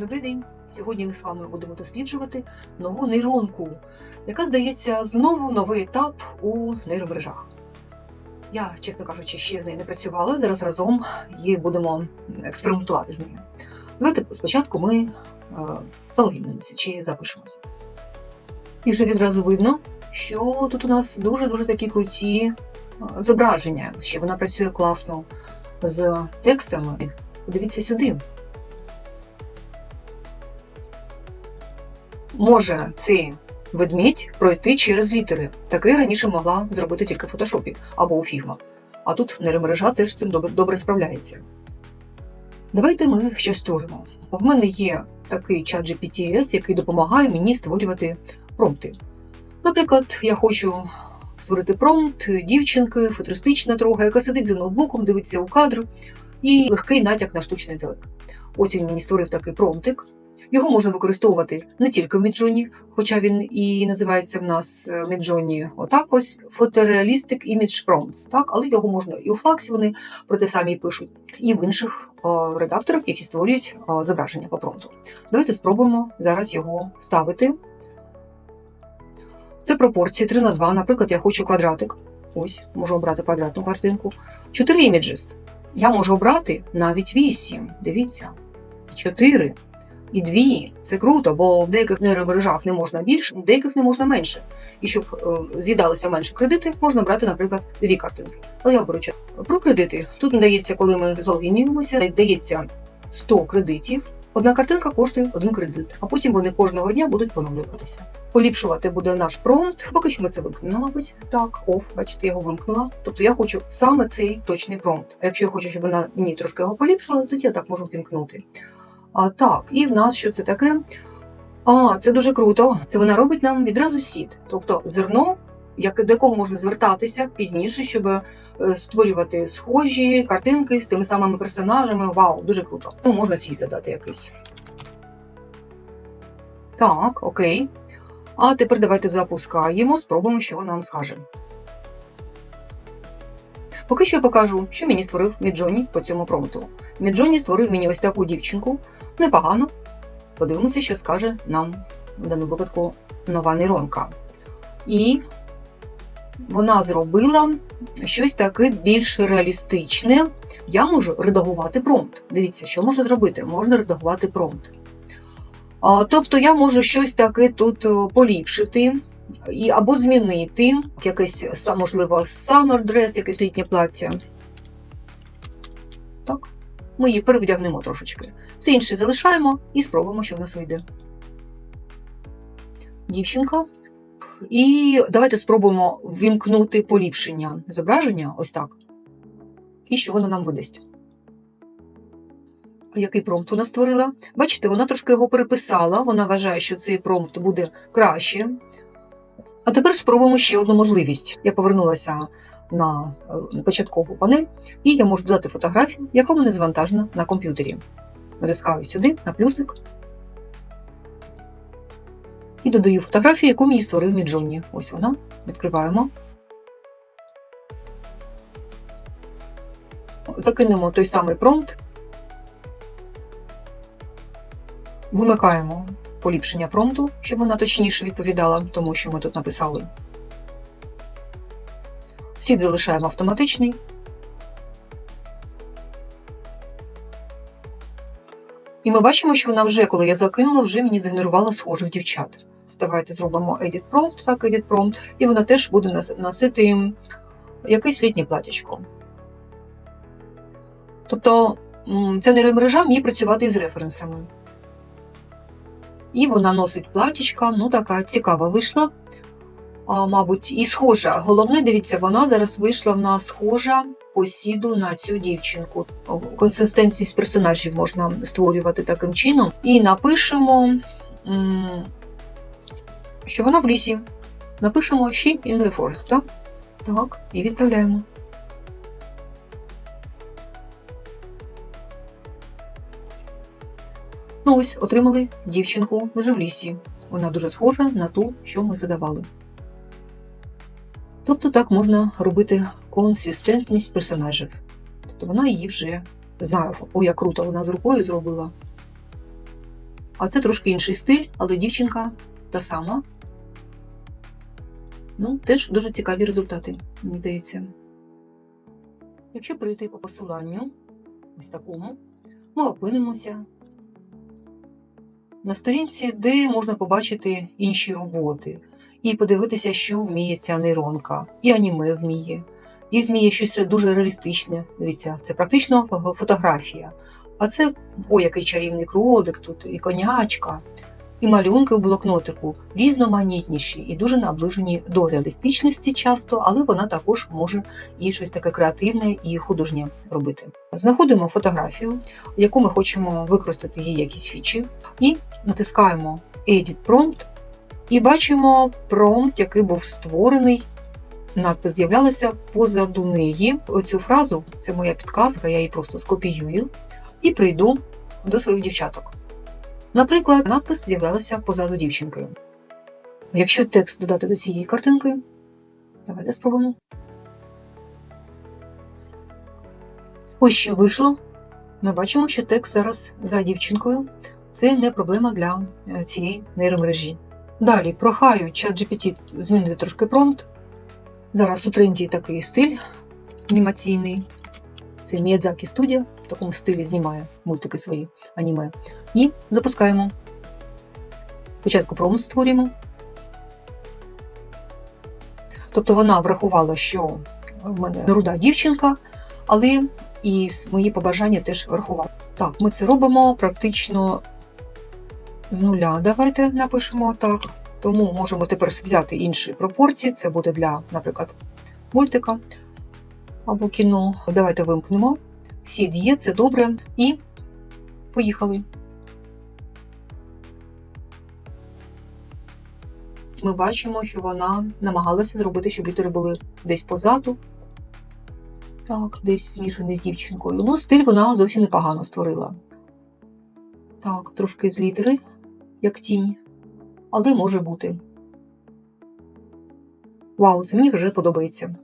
Добрий день! Сьогодні ми з вами будемо досліджувати нову нейронку, яка здається знову новий етап у нейромережах. Я, чесно кажучи, ще з нею не працювала. Зараз разом і будемо експериментувати з нею. Давайте спочатку ми е, залогіннимося чи запишемося. І вже відразу видно, що тут у нас дуже-дуже такі круті е, зображення. Ще вона працює класно з текстами. Подивіться сюди. Може цей ведмідь пройти через літери. Таке раніше могла зробити тільки в фотошопі або у Figma. А тут нейромережа теж з цим добре, добре справляється. Давайте ми щось створимо. В мене є такий чат GPTS, який допомагає мені створювати промпти. Наприклад, я хочу створити промпт дівчинки, футуристична трохи, яка сидить за ноутбуком, дивиться у кадр, і легкий натяк на штучний інтелект. Ось він мені створив такий промптик. Його можна використовувати не тільки в Midjourney, хоча він і називається в нас е, Midjourney отак ось Photorealistic Image Prompts, так? але його можна і у Flax вони про те самі пишуть, і в інших редакторах, які створюють зображення по промпту. Давайте спробуємо зараз його вставити. Це пропорції 3 на 2. Наприклад, я хочу квадратик. Ось, можу обрати квадратну картинку. 4 images. Я можу обрати навіть 8. Дивіться. 4 і дві. Це круто, бо в деяких нейромережах не можна більше, в деяких не можна менше. І щоб е, з'їдалися менше кредити, можна брати, наприклад, дві картинки. Але я беру про кредити. Тут надається, коли ми залогінюємося, дається 100 кредитів. Одна картинка коштує один кредит, а потім вони кожного дня будуть поновлюватися. Поліпшувати буде наш промпт. Поки що ми це вимкнемо, мабуть. Так, оф, бачите, я його вимкнула. Тобто я хочу саме цей точний промпт. А якщо я хочу, щоб вона мені трошки його поліпшила, тоді я так можу вімкнути. А, Так, і в нас що це таке? А, це дуже круто. Це вона робить нам відразу сід, тобто зерно, як, до якого можна звертатися пізніше, щоб е, створювати схожі картинки з тими самими персонажами. Вау, дуже круто. Ну, можна свій задати якийсь. Так, окей. А тепер давайте запускаємо, спробуємо, що вона нам скаже. Поки що я покажу, що мені створив Міджоні по цьому промпту. Міджоні створив мені ось таку дівчинку. Непогано. Подивимося, що скаже нам в даному випадку нова нейронка. І вона зробила щось таке більш реалістичне. Я можу редагувати промпт. Дивіться, що можна зробити? Можна редагувати промпт. Тобто я можу щось таке тут поліпшити і або змінити якесь, можливо, summer dress, якесь літнє плаття. Так, ми її перевдягнемо трошечки. Все інше залишаємо і спробуємо, що в нас вийде. Дівчинка. І давайте спробуємо ввімкнути поліпшення зображення, ось так. І що воно нам видасть. Який промпт вона створила? Бачите, вона трошки його переписала. Вона вважає, що цей промпт буде краще. А тепер спробуємо ще одну можливість. Я повернулася на е, початкову панель, і я можу додати фотографію, яка мене завантажена на комп'ютері. Натискаю сюди на плюсик. І додаю фотографію, яку мені створив Міджоні. Ось вона. Відкриваємо. Закинемо той самий промпт. Вимикаємо поліпшення промпту, щоб вона точніше відповідала тому, що ми тут написали. Сід залишаємо автоматичний. І ми бачимо, що вона вже, коли я закинула, вже мені згенерувала схожих дівчат. Давайте зробимо Edit Prompt, так, Edit Prompt, і вона теж буде носити якесь літнє платічко. Тобто ця нейромережа вміє працювати із референсами. І вона носить платічка, ну така цікава вийшла. А, мабуть, і схожа. Головне, дивіться, вона зараз вийшла в нас схожа по сіду на цю дівчинку. О, Консистенцію персонажів можна створювати таким чином. І напишемо, що вона в лісі. Напишемо She in the forest, так? Так, і відправляємо. Ось, отримали дівчинку вже в лісі. Вона дуже схожа на ту, що ми задавали. Тобто так можна робити консистентність персонажів. Тобто вона її вже знає, о, як круто вона з рукою зробила. А це трошки інший стиль, але дівчинка та сама. Ну, теж дуже цікаві результати, мені здається. Якщо прийти по посиланню, ось такому, ми опинимося на сторінці, де можна побачити інші роботи і подивитися, що вміє ця нейронка. І аніме вміє, і вміє щось дуже реалістичне. Дивіться, це практично фо- фотографія. А це о який чарівний кролик тут, і конячка, і малюнки у блокнотику різноманітніші і дуже наближені до реалістичності часто, але вона також може і щось таке креативне і художнє робити. Знаходимо фотографію, яку ми хочемо використати її якісь фічі, і натискаємо Edit Prompt, і бачимо промпт, який був створений. Надпис з'являлася позаду неї. Оцю фразу це моя підказка, я її просто скопіюю і прийду до своїх дівчаток. Наприклад, надпис з'являлася позаду дівчинки. Якщо текст додати до цієї картинки, давайте спробуємо. Ось що вийшло. Ми бачимо, що текст зараз за дівчинкою. Це не проблема для е, цієї нейромережі. Далі прохаю ChatGPT змінити трошки промпт. Зараз у тренді такий стиль анімаційний. Це Miyazaki Studio в такому стилі знімає мультики свої аніме. І запускаємо. Спочатку промпт створюємо. Тобто вона врахувала, що в мене руда дівчинка, але і мої побажання теж врахувала. Так, ми це робимо практично з нуля. Давайте напишемо так. Тому можемо тепер взяти інші пропорції. Це буде для, наприклад, мультика або кіно. Давайте вимкнемо. Всі діє, це добре. І поїхали. Ми бачимо, що вона намагалася зробити, щоб літери були десь позаду. Так, десь змішані з дівчинкою. Ну, стиль вона зовсім непогано створила. Так, трошки з літери, як тінь. Але може бути. Вау, це мені вже подобається.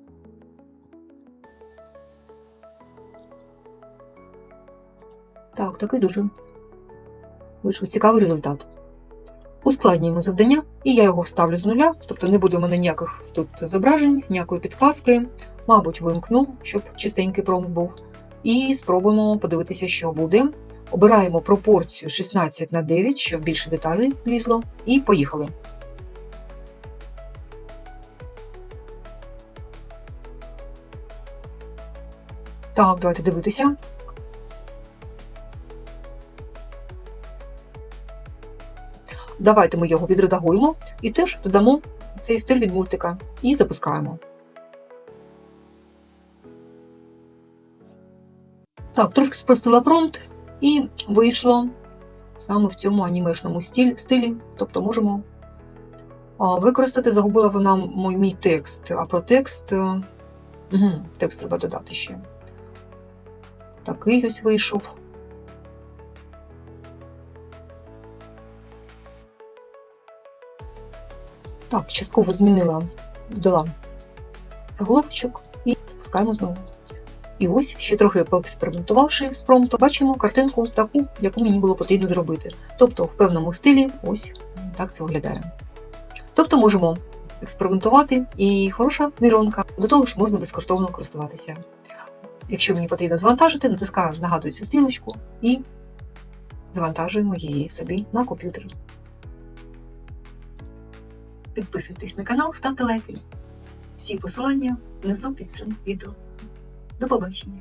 Так, такий дуже вийшов цікавий результат. Ускладнюємо завдання, і я його вставлю з нуля, тобто не буде у мене ніяких тут зображень, ніякої підказки. Мабуть, вимкну, щоб чистенький промпт був. І спробуємо подивитися, що буде. Обираємо пропорцію 16 на 9, щоб більше деталей влізло, і поїхали. Так, давайте дивитися. Давайте ми його відредагуємо і теж додамо цей стиль від мультика і запускаємо. Так, трошки спростила промпт і вийшло саме в цьому анімешному стиль, стилі. Тобто можемо використати, загубила вона мій, мій текст, а про текст. Угу, текст треба додати ще. Такий ось вийшов. Так, частково змінила, додала заголовочок і запускаємо знову. І ось ще трохи поекспериментувавши з промптом, бачимо картинку таку, яку мені було потрібно зробити. Тобто в певному стилі ось так це виглядає. Тобто можемо експериментувати і хороша нейронка, до того ж можна безкоштовно користуватися. Якщо мені потрібно завантажити, натискаю нагадую цю стрілочку і завантажуємо її собі на комп'ютер. Підписуйтесь на канал, ставте лайки. Всі посилання внизу під цим відео. До побачення!